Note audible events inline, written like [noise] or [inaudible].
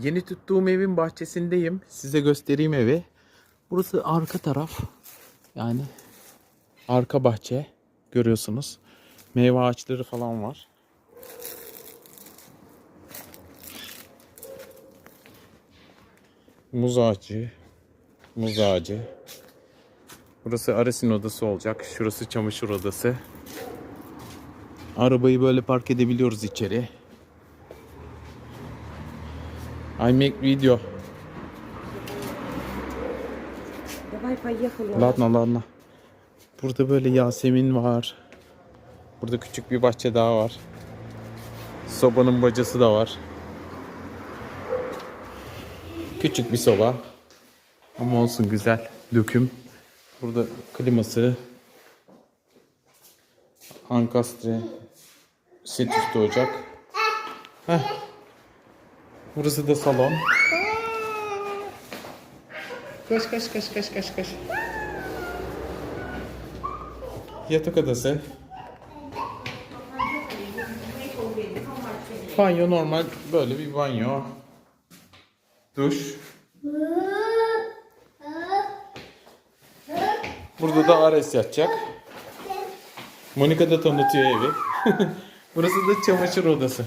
Yeni tuttuğum evin bahçesindeyim. Size göstereyim evi. Burası arka taraf. Yani arka bahçe görüyorsunuz. Meyve ağaçları falan var. Muz ağacı. Muz ağacı. Burası Ares'in odası olacak. Şurası çamaşır odası. Arabayı böyle park edebiliyoruz içeri. I make video. Давай поехали. Ladna ladna. Burada böyle Yasemin var. Burada küçük bir bahçe daha var. Sobanın bacası da var. Küçük bir soba. Ama olsun güzel. Döküm. Burada kliması. Ankastre. Set üstü ocak. Heh. Burası da salon. Koş koş koş koş koş koş. Yatak odası. Banyo normal böyle bir banyo. Duş. Burada da Ares yatacak. Monika da tanıtıyor evi. [laughs] Burası da çamaşır odası.